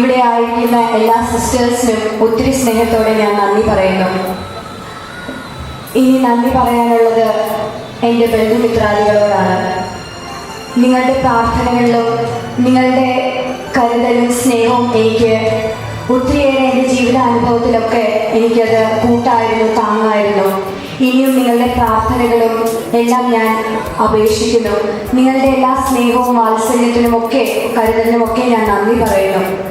ഇവിടെ ആയിരിക്കുന്ന എല്ലാ സിസ്റ്റേഴ്സിനും ഒത്തിരി സ്നേഹത്തോടെ ഞാൻ നന്ദി പറയുന്നു. ഇനി നന്ദി പറയാനുള്ളത് എന്റെ ബന്ധുമിത്രാദികളോടാണ്. നിങ്ങളുടെ പ്രാർത്ഥനകളിലും നിങ്ങളുടെ കരുതലും സ്നേഹവും എനിക്ക് ഒത്തിരിയേറെ എന്റെ ജീവിതാനുഭവത്തിലൊക്കെ എനിക്കത് കൂട്ടായിരുന്നു താങ്ങായിരുന്നു. ഇനിയും നിങ്ങളുടെ പ്രാർത്ഥനകളും എല്ലാം ഞാൻ അപേക്ഷിക്കുന്നു. നിങ്ങളുടെ എല്ലാ സ്നേഹവും വാത്സല്യത്തിനുമൊക്കെ കരുതലിനുമൊക്കെ ഞാൻ നന്ദി പറയുന്നു.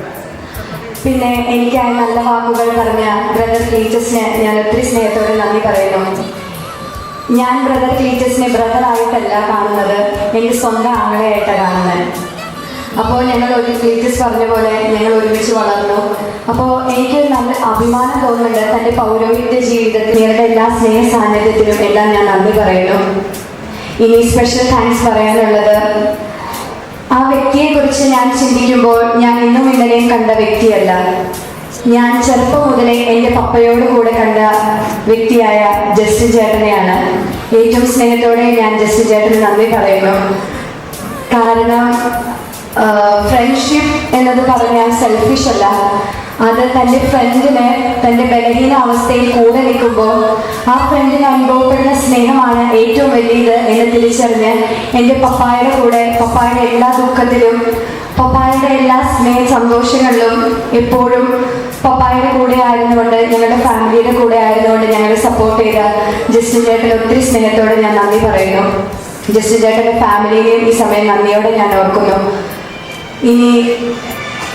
പിന്നെ എനിക്കായി നല്ല വാക്കുകൾ പറഞ്ഞ ബ്രദർ ക്ലീറ്റസിന് ഞാൻ ഒത്തിരി സ്നേഹത്തോടെ നന്ദി പറയുന്നു. ഞാൻ ബ്രദർ ക്ലീറ്റസിനെ ബ്രദറായിട്ടല്ല കാണുന്നത് എന്റെ സ്വന്തം ആങ്ങളെയായിട്ടാണ് കാണുന്നത്. അപ്പോൾ ഞങ്ങൾ ഒരു ക്ലീറ്റസ് പറഞ്ഞ പോലെ ഞങ്ങൾ ഒരുമിച്ച് വളർന്നു. അപ്പോൾ എനിക്ക് നല്ല അഭിമാനം തോന്നുന്നുണ്ട് തന്റെ പൗരോഹിത്യ ജീവിതത്തിൽ നിങ്ങളുടെ എല്ലാ സ്നേഹ സാന്നിധ്യത്തിനും എല്ലാം ഞാൻ നന്ദി പറയുന്നു. ഇനി സ്പെഷ്യൽ താങ്ക്സ് പറയാനുള്ളത് ആ വ്യക്തിയെ കുറിച്ച് ഞാൻ ചിന്തിക്കുമ്പോൾ ഞാൻ ഇന്നും ഇന്നലെയും കണ്ട വ്യക്തിയല്ല. ഞാൻ ചെറുപ്പം മുതലേ എന്റെ പപ്പയോട് കൂടെ കണ്ട വ്യക്തിയായ ജസ്റ്റിൻ ചേട്ടനെയാണ്. ഏറ്റവും സ്നേഹത്തോടെ ഞാൻ ജസ്റ്റിൻ ചേട്ടന് നന്ദി പറയുന്നു. കാരണം ഫ്രണ്ട്ഷിപ്പ് എന്നത് പറഞ്ഞാൽ സെൽഫിഷ് അല്ല. അത് തന്റെ ഫ്രണ്ടിന് തന്റെ ബലഹീന അവസ്ഥയിൽ കൂടെ നിൽക്കുമ്പോൾ ആ ഫ്രണ്ടിന് അനുഭവപ്പെടുന്ന സ്നേഹമാണ് ഏറ്റവും വലിയത് എന്ന് തിരിച്ചറിഞ്ഞ് എന്റെ പപ്പായുടെ കൂടെ പപ്പായുടെ എല്ലാ ദുഃഖത്തിലും പപ്പായുടെ എല്ലാ സ്നേഹ സന്തോഷങ്ങളിലും എപ്പോഴും പപ്പായുടെ കൂടെ ആയിരുന്നുകൊണ്ട് ഞങ്ങളുടെ ഫാമിലിയുടെ കൂടെ ആയിരുന്നുകൊണ്ട് ഞങ്ങളെ സപ്പോർട്ട് ചെയ്ത ജസ്റ്റിൻ ചേട്ടൻ ഒത്തിരി സ്നേഹത്തോടെ ഞാൻ നന്ദി പറയുന്നു. ജസ്റ്റിൻ ചേട്ടന്റെ ഫാമിലിയെയും ഈ സമയം നന്ദിയോടെ ഞാൻ ഓർക്കുന്നു. ഇനി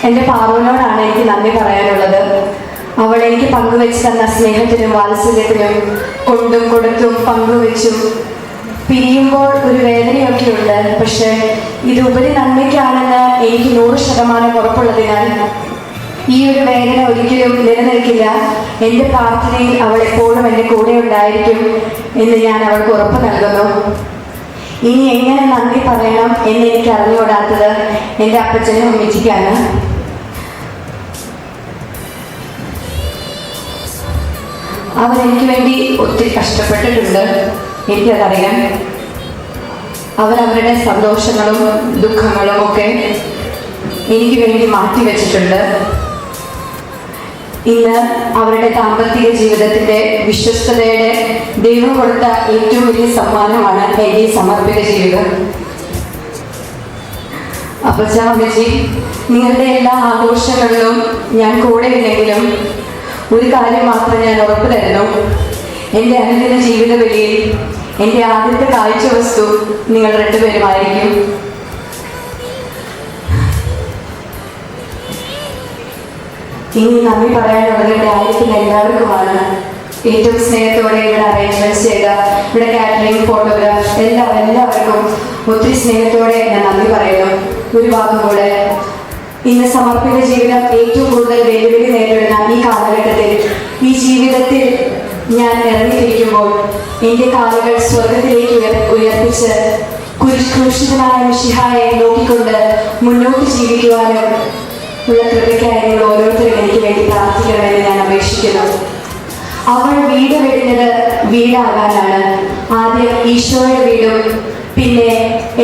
എന്റെ പാവനോടാണ് എനിക്ക് നന്ദി പറയാനുള്ളത്. അവൾ എനിക്ക് പങ്കുവെച്ച് തന്ന സ്നേഹത്തിനും വാത്സല്യത്തിനും കൊണ്ടും കൊടുത്തും പങ്കുവെച്ചും പിരിയുമ്പോൾ ഒരു വേദനയൊക്കെ ഉണ്ട് പക്ഷെ ഇത് ഉപരി നന്മയ്ക്കാണെന്ന് എനിക്ക് നൂറ് ശതമാനം ഉറപ്പുള്ളതിനാൽ ഈ ഒരു വേദന ഒരിക്കലും നിലനിൽക്കില്ല. എന്റെ പ്രാർത്ഥനയിൽ അവൾ എപ്പോഴും എന്റെ കൂടെ ഉണ്ടായിരിക്കും എന്ന് ഞാൻ അവൾക്ക് ഉറപ്പ് നൽകുന്നു. ഇനി എങ്ങനെ നന്ദി പറയണം എന്ന് എനിക്ക് അറിഞ്ഞുകൂടാത്തത് എന്റെ അപ്പച്ചനും അമ്മച്ചിക്കാണ്. അവരെനിക്ക് വേണ്ടി ഒത്തിരി കഷ്ടപ്പെട്ടിട്ടുണ്ട്. എനിക്കതറിയാം. അവരവരുടെ സന്തോഷങ്ങളും ദുഃഖങ്ങളും ഒക്കെ എനിക്ക് വേണ്ടി മാറ്റിവെച്ചിട്ടുണ്ട് ഇന്ന് അവരുടെ ദാമ്പത്തിക ജീവിതത്തിന്റെ വിശ്വസ്തതയുടെ ദൈവം കൊടുത്ത ഏറ്റവും വലിയ സമ്മാനമാണ് ഈ സമർപ്പിത ജീവിതം. അപ്പച്ച നിങ്ങളുടെ എല്ലാ ആഘോഷങ്ങളിലും ഞാൻ കൂടെ ഇല്ലെങ്കിലും ഒരു കാര്യം മാത്രം ഞാൻ ഉറപ്പ് എന്റെ അനുദിന ജീവിത ബലിയിൽ എന്റെ ആദ്യത്തെ കാഴ്ച വസ്തു നിങ്ങൾ രണ്ടുപേരുമായിരിക്കും. ഇനി നന്ദി പറയാനുള്ളത് ഇവിടെ ആയിരിക്കുന്ന എല്ലാവർക്കുമാണ്. ഏറ്റവും സ്നേഹത്തോടെ ഇവിടെ അറേഞ്ച്മെന്റ്സ് ചെയ്ത ഇവിടെ കാറ്ററിംഗ് ഫോട്ടോഗ്രാഫ് എല്ലാ എല്ലാവർക്കും ഒത്തിരി സ്നേഹത്തോടെ ഞാൻ നന്ദി പറയുന്നു. ഒരു വാക്കും കൂടെ ഇന്ന് സമർപ്പിത ജീവിതം ഏറ്റവും കൂടുതൽ വെല്ലുവിളി നേരിടുന്ന ഈ കാലഘട്ടത്തിൽ ഈ ജീവിതത്തിൽ ഞാൻ ഇറങ്ങിത്തിരിക്കുമ്പോൾ എന്റെ കാലുകൾ സ്വർഗത്തിലേക്ക് ഉയർ ഉയർപ്പിച്ച് കുരിശിതനായ മിഷിഹായെ നോക്കിക്കൊണ്ട് മുന്നോട്ട് ജീവിക്കുവാനും ഉള്ള കൃപയ്ക്കായി ഓരോരുത്തരും എനിക്ക് വേണ്ടി പ്രാർത്ഥിക്കണമെന്ന് ഞാൻ അപേക്ഷിക്കുന്നു. അവൾ വീട് വെടിഞ്ഞത് വീടാകാനാണ്. ആദ്യം ഈശോയുടെ വീടും പിന്നെ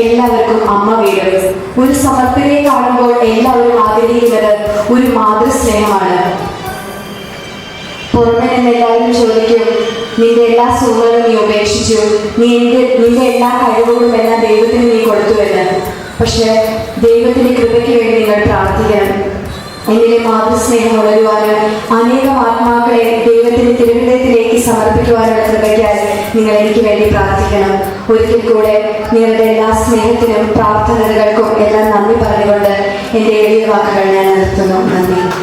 എല്ലാവർക്കും അമ്മ വീടും. ഒരു സമർപ്പതയെ കാണുമ്പോൾ എല്ലാവരും ചോദിക്കും നിന്റെ എല്ലാ സുഖങ്ങളും നീ ഉപേക്ഷിച്ചു. നീ എന്റെ നിന്റെ എല്ലാ കഴിവുകളും എല്ലാം ദൈവത്തിന് നീ കൊടുത്തുവെന്ന് പക്ഷെ ദൈവത്തിന്റെ കൃപയ്ക്ക് വേണ്ടി നിങ്ങൾ പ്രാർത്ഥിക്കണം. എന്നിലെ മാതൃസ്നേഹം വളരുവാനും അനേകം ആത്മാക്കളെ ദൈവത്തിന്റെ തിരുവിതത്തിലേക്ക് സമർപ്പിക്കുവാനുള്ള കൃപയ്ക്കാൽ നിങ്ങൾ എനിക്ക് വേണ്ടി പ്രാർത്ഥിക്കണം. ഒരിക്കൽ കൂടെ നിങ്ങളുടെ എല്ലാ സ്നേഹത്തിനും പ്രാർത്ഥനകൾക്കും എല്ലാം നന്ദി പറഞ്ഞുകൊണ്ട് എന്റെ എളിയ വാക്കുകൾ ഞാൻ നിർത്തുന്നു. നന്ദി.